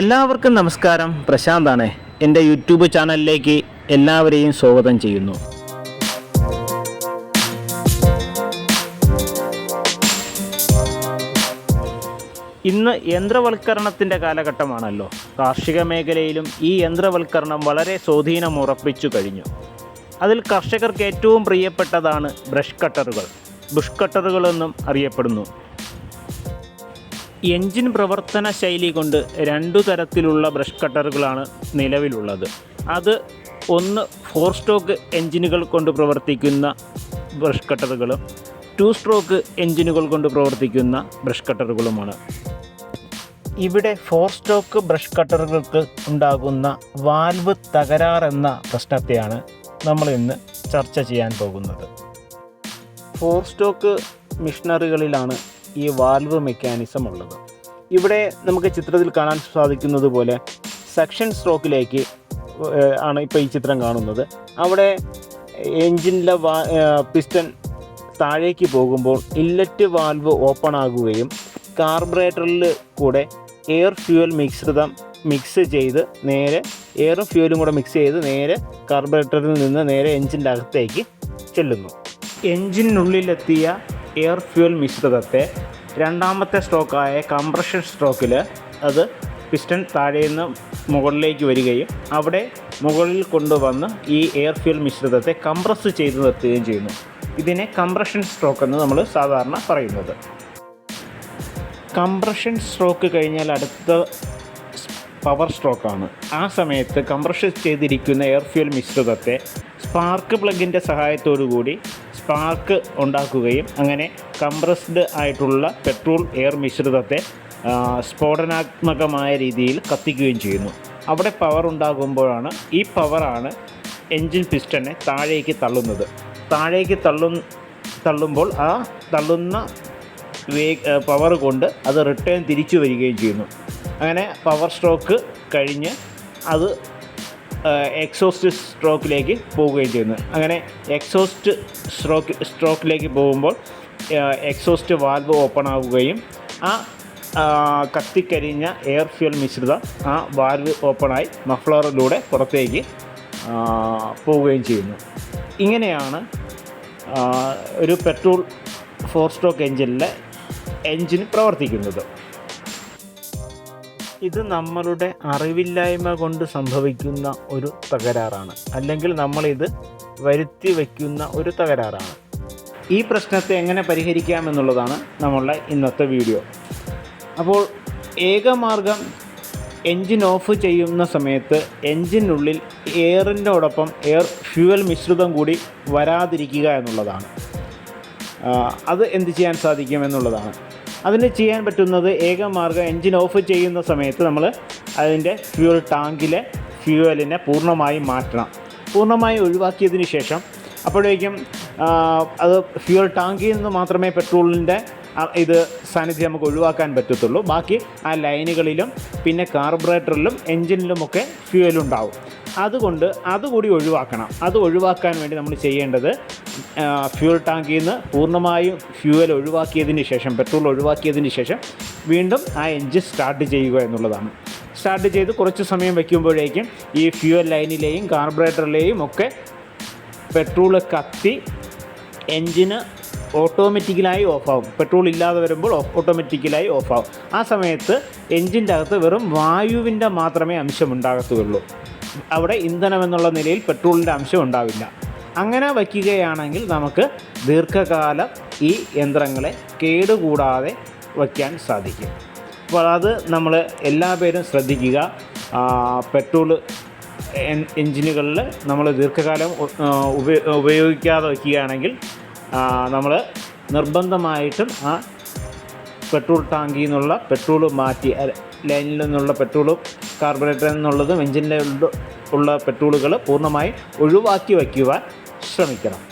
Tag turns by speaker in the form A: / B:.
A: എല്ലാവർക്കും നമസ്കാരം പ്രശാന്താണ് എൻ്റെ യൂട്യൂബ് ചാനലിലേക്ക് എല്ലാവരെയും സ്വാഗതം ചെയ്യുന്നു ഇന്ന് യന്ത്രവൽക്കരണത്തിൻ്റെ കാലഘട്ടമാണല്ലോ കാർഷിക മേഖലയിലും ഈ യന്ത്രവൽക്കരണം വളരെ സ്വാധീനം ഉറപ്പിച്ചു കഴിഞ്ഞു അതിൽ കർഷകർക്ക് ഏറ്റവും പ്രിയപ്പെട്ടതാണ് ബ്രഷ് കട്ടറുകൾ ബുഷ് കട്ടറുകളെന്നും അറിയപ്പെടുന്നു എൻജിൻ പ്രവർത്തന ശൈലി കൊണ്ട് രണ്ടു തരത്തിലുള്ള ബ്രഷ് കട്ടറുകളാണ് നിലവിലുള്ളത് അത് ഒന്ന് ഫോർ സ്ട്രോക്ക് എൻജിനുകൾ കൊണ്ട് പ്രവർത്തിക്കുന്ന ബ്രഷ് കട്ടറുകളും ടു സ്ട്രോക്ക് എൻജിനുകൾ കൊണ്ട് പ്രവർത്തിക്കുന്ന ബ്രഷ് കട്ടറുകളുമാണ് ഇവിടെ ഫോർ സ്ട്രോക്ക് ബ്രഷ് കട്ടറുകൾക്ക് ഉണ്ടാകുന്ന വാൽവ് തകരാറെന്ന പ്രശ്നത്തെയാണ് നമ്മൾ ഇന്ന് ചർച്ച ചെയ്യാൻ പോകുന്നത് ഫോർ സ്ട്രോക്ക് മിഷനറികളിലാണ് ഈ വാൽവ് മെക്കാനിസം ഉള്ളത് ഇവിടെ നമുക്ക് ചിത്രത്തിൽ കാണാൻ സാധിക്കുന്നത് പോലെ സെക്ഷൻ സ്ട്രോക്കിലേക്ക് ആണ് ഇപ്പോൾ ഈ ചിത്രം കാണുന്നത് അവിടെ എൻജിനിലെ വാ പിസ്റ്റൺ താഴേക്ക് പോകുമ്പോൾ ഇല്ലറ്റ് വാൽവ് ഓപ്പൺ ആകുകയും കാർബറേറ്ററിൽ കൂടെ എയർ ഫ്യൂവൽ മിശ്രിതം മിക്സ് ചെയ്ത് നേരെ എയറും ഫ്യൂവലും കൂടെ മിക്സ് ചെയ്ത് നേരെ കാർബറേറ്ററിൽ നിന്ന് നേരെ എൻജിൻ്റെ അകത്തേക്ക് ചെല്ലുന്നു എൻജിനുള്ളിലെത്തിയ എയർ ഫ്യൂൽ മിശ്രിതത്തെ രണ്ടാമത്തെ സ്ട്രോക്കായ കംപ്രഷൻ സ്ട്രോക്കിൽ അത് പിസ്റ്റൺ താഴെ നിന്ന് മുകളിലേക്ക് വരികയും അവിടെ മുകളിൽ കൊണ്ടുവന്ന് ഈ എയർ ഫ്യൂൽ മിശ്രിതത്തെ കംപ്രസ് ചെയ്ത് നിർത്തുകയും ചെയ്യുന്നു ഇതിനെ കംപ്രഷൻ സ്ട്രോക്ക് എന്ന് നമ്മൾ സാധാരണ പറയുന്നത് കംപ്രഷൻ സ്ട്രോക്ക് കഴിഞ്ഞാൽ അടുത്ത പവർ സ്ട്രോക്കാണ് ആ സമയത്ത് കംപ്രഷൻ ചെയ്തിരിക്കുന്ന എയർ ഫ്യൂൽ മിശ്രിതത്തെ സ്പാർക്ക് പ്ലഗിൻ്റെ സഹായത്തോടു കൂടി സ്പാർക്ക് ഉണ്ടാക്കുകയും അങ്ങനെ കംപ്രസ്ഡ് ആയിട്ടുള്ള പെട്രോൾ എയർ മിശ്രിതത്തെ സ്ഫോടനാത്മകമായ രീതിയിൽ കത്തിക്കുകയും ചെയ്യുന്നു അവിടെ പവർ ഉണ്ടാകുമ്പോഴാണ് ഈ പവറാണ് എൻജിൻ പിസ്റ്റനെ താഴേക്ക് തള്ളുന്നത് താഴേക്ക് തള്ളു തള്ളുമ്പോൾ ആ തള്ളുന്ന വേ പവർ കൊണ്ട് അത് റിട്ടേൺ തിരിച്ചു വരികയും ചെയ്യുന്നു അങ്ങനെ പവർ സ്ട്രോക്ക് കഴിഞ്ഞ് അത് എക്സോസ്റ്റ് സ്ട്രോക്കിലേക്ക് പോവുകയും ചെയ്യുന്നു അങ്ങനെ എക്സോസ്റ്റ് സ്ട്രോക്ക് സ്ട്രോക്കിലേക്ക് പോകുമ്പോൾ എക്സോസ്റ്റ് വാൽവ് ഓപ്പൺ ആവുകയും ആ കത്തിക്കരിഞ്ഞ എയർ ഫ്യൂൽ മിശ്രിതം ആ വാൽവ് ഓപ്പണായി മഫ്ലറിലൂടെ പുറത്തേക്ക് പോവുകയും ചെയ്യുന്നു ഇങ്ങനെയാണ് ഒരു പെട്രോൾ ഫോർ സ്ട്രോക്ക് എഞ്ചിനിലെ എഞ്ചിൻ പ്രവർത്തിക്കുന്നത് ഇത് നമ്മളുടെ അറിവില്ലായ്മ കൊണ്ട് സംഭവിക്കുന്ന ഒരു തകരാറാണ് അല്ലെങ്കിൽ നമ്മളിത് വരുത്തി വയ്ക്കുന്ന ഒരു തകരാറാണ് ഈ പ്രശ്നത്തെ എങ്ങനെ പരിഹരിക്കാമെന്നുള്ളതാണ് നമ്മളുടെ ഇന്നത്തെ വീഡിയോ അപ്പോൾ ഏകമാർഗം എൻജിൻ ഓഫ് ചെയ്യുന്ന സമയത്ത് എൻജിനുള്ളിൽ എയറിൻ്റോടൊപ്പം എയർ ഫ്യൂവൽ മിശ്രിതം കൂടി വരാതിരിക്കുക എന്നുള്ളതാണ് അത് എന്ത് ചെയ്യാൻ സാധിക്കും എന്നുള്ളതാണ് അതിന് ചെയ്യാൻ പറ്റുന്നത് ഏക മാർഗം എൻജിൻ ഓഫ് ചെയ്യുന്ന സമയത്ത് നമ്മൾ അതിൻ്റെ ഫ്യൂൽ ടാങ്കിലെ ഫ്യൂവലിനെ പൂർണ്ണമായി മാറ്റണം പൂർണ്ണമായി ഒഴിവാക്കിയതിന് ശേഷം അപ്പോഴേക്കും അത് ഫ്യൂൽ ടാങ്കിൽ നിന്ന് മാത്രമേ പെട്രോളിൻ്റെ ഇത് സാന്നിധ്യം നമുക്ക് ഒഴിവാക്കാൻ പറ്റത്തുള്ളൂ ബാക്കി ആ ലൈനുകളിലും പിന്നെ കാർബറേറ്ററിലും എൻജിനിലുമൊക്കെ ഫ്യൂവലുണ്ടാവും അതുകൊണ്ട് അതുകൂടി ഒഴിവാക്കണം അത് ഒഴിവാക്കാൻ വേണ്ടി നമ്മൾ ചെയ്യേണ്ടത് ഫ്യൂൽ ടാങ്കിൽ നിന്ന് പൂർണ്ണമായും ഫ്യൂവൽ ഒഴിവാക്കിയതിന് ശേഷം പെട്രോൾ ഒഴിവാക്കിയതിന് ശേഷം വീണ്ടും ആ എഞ്ചിൻ സ്റ്റാർട്ട് ചെയ്യുക എന്നുള്ളതാണ് സ്റ്റാർട്ട് ചെയ്ത് കുറച്ച് സമയം വയ്ക്കുമ്പോഴേക്കും ഈ ഫ്യൂവൽ ലൈനിലെയും കാർബറേറ്ററിലെയും ഒക്കെ പെട്രോൾ കത്തി എൻജിന് ഓട്ടോമാറ്റിക്കലായി ഓഫാവും പെട്രോൾ ഇല്ലാതെ വരുമ്പോൾ ഓട്ടോമാറ്റിക്കലായി ഓഫാവും ആ സമയത്ത് എൻജിൻ്റെ അകത്ത് വെറും വായുവിൻ്റെ മാത്രമേ അംശം ഉണ്ടാകത്തുള്ളൂ അവിടെ ഇന്ധനം എന്നുള്ള നിലയിൽ പെട്രോളിൻ്റെ അംശം ഉണ്ടാവില്ല അങ്ങനെ വയ്ക്കുകയാണെങ്കിൽ നമുക്ക് ദീർഘകാലം ഈ യന്ത്രങ്ങളെ കേടുകൂടാതെ വയ്ക്കാൻ സാധിക്കും അപ്പോൾ അത് നമ്മൾ എല്ലാ പേരും ശ്രദ്ധിക്കുക പെട്രോൾ എഞ്ചിനുകളിൽ നമ്മൾ ദീർഘകാലം ഉപയോഗിക്കാതെ വയ്ക്കുകയാണെങ്കിൽ നമ്മൾ നിർബന്ധമായിട്ടും ആ പെട്രോൾ ടാങ്കിൽ നിന്നുള്ള പെട്രോൾ മാറ്റി ലൈനിൽ നിന്നുള്ള പെട്രോൾ കാർബറേറ്റർ എന്നുള്ളതും എഞ്ചിനിലെ ഉള്ള പെട്രോളുകൾ പൂർണ്ണമായി ഒഴിവാക്കി വയ്ക്കുവാൻ ശ്രമിക്കണം